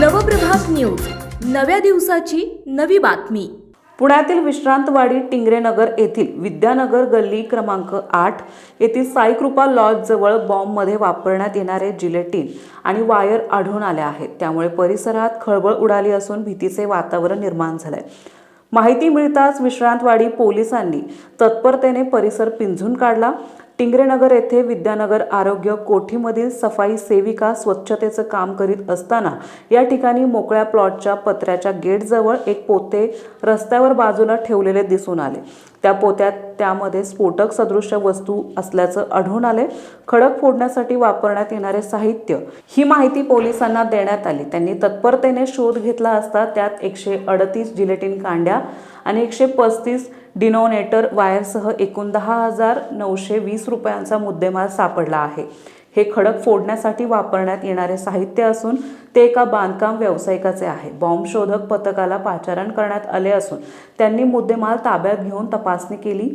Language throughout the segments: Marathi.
नवप्रभात न्यूज. नव्या दिवसाची नवी बातमी. पुण्यातील विश्रांतवाडी टिंगरेनगर येथील विद्यानगर गल्ली क्रमांक आठ येथील साईकृपा लॉजजवळ बॉम्बमध्ये वापरण्यात येणारे जिलेटिन आणि वायर आढळून आल्या आहेत. त्यामुळे परिसरात खळबळ उडाली असून भीतीचे वातावरण निर्माण झालंय. माहिती मिळताच विश्रांतवाडी पोलिसांनी तत्परतेने परिसर पिंजून काढला. टिंगरेनगर येथे विद्यानगर आरोग्य कोठीमधील सफाई सेविका स्वच्छतेचं काम करीत असताना या ठिकाणी मोकळ्या प्लॉटच्या पत्र्याच्या गेटजवळ एक पोते रस्त्यावर बाजूला ठेवलेले दिसून आले. त्या पोत्यात त्यामध्ये स्फोटक सदृश्य वस्तू असल्याचं आढळून आले. खडक फोडण्यासाठी वापरण्यात येणारे साहित्य ही माहिती पोलिसांना देण्यात आली. त्यांनी तत्परतेने शोध घेतला असता त्यात एकशे अडतीस जिलेटिन कांड्या आणि एकशे पस्तीस डिनोनेटर वायरसह एकूण दहा हजार नऊशे वीस रुपयांचा मुद्देमाल सापडला आहे. हे खडक फोडण्यासाठी वापरण्यात येणारे साहित्य असून ते एका बांधकाम व्यावसायिकाचे आहे. बॉम्ब शोधक पथकाला पाचारण करण्यात आले असून त्यांनी मुद्देमाल ताब्यात घेऊन तपासणी केली.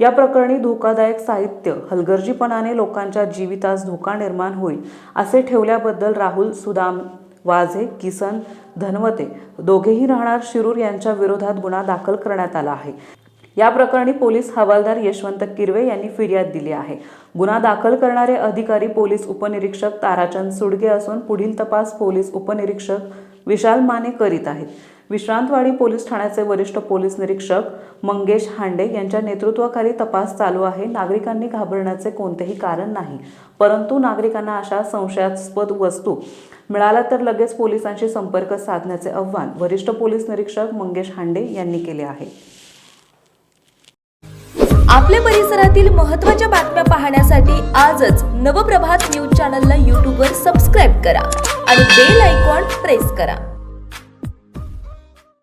या प्रकरणी धोकादायक साहित्य हलगर्जीपणाने लोकांच्या जीवितास धोका निर्माण होईल असे ठेवल्याबद्दल राहुल सुदाम वाझे किसन धनवते दोघेही राहणार शिरूर यांच्या विरोधात गुन्हा दाखल करण्यात आला आहे. या प्रकरणी पोलीस हवालदार यशवंत किरवे यांनी फिर्याद दिली आहे. गुन्हा दाखल करणारे अधिकारी पोलीस उपनिरीक्षक ताराचंद सुडगे असून पुढील तपास पोलीस उपनिरीक्षक विशाल माने करीत आहेत. विश्रांतवाडी पोलीस ठाण्याचे वरिष्ठ पोलीस निरीक्षक मंगेश हांडे यांच्या नेतृत्वाखाली तपास चालू आहे. नागरिकांनी घाबरण्याचे कोणतेही कारण नाही. परंतु नागरिकांना अशा संशयास्पद वस्तू मिळाल्या तर लगेच पोलिसांशी संपर्क साधण्याचे आव्हान वरिष्ठ पोलीस निरीक्षक मंगेश हांडे यांनी केले आहे. आपल्या परिसरातील महत्त्वाच्या बातम्या पाहण्यासाठी आजच नवप्रभात न्यूज चॅनलला यूट्यूबवर सबस्क्राईब करा आणि बेल आयकॉन प्रेस करा.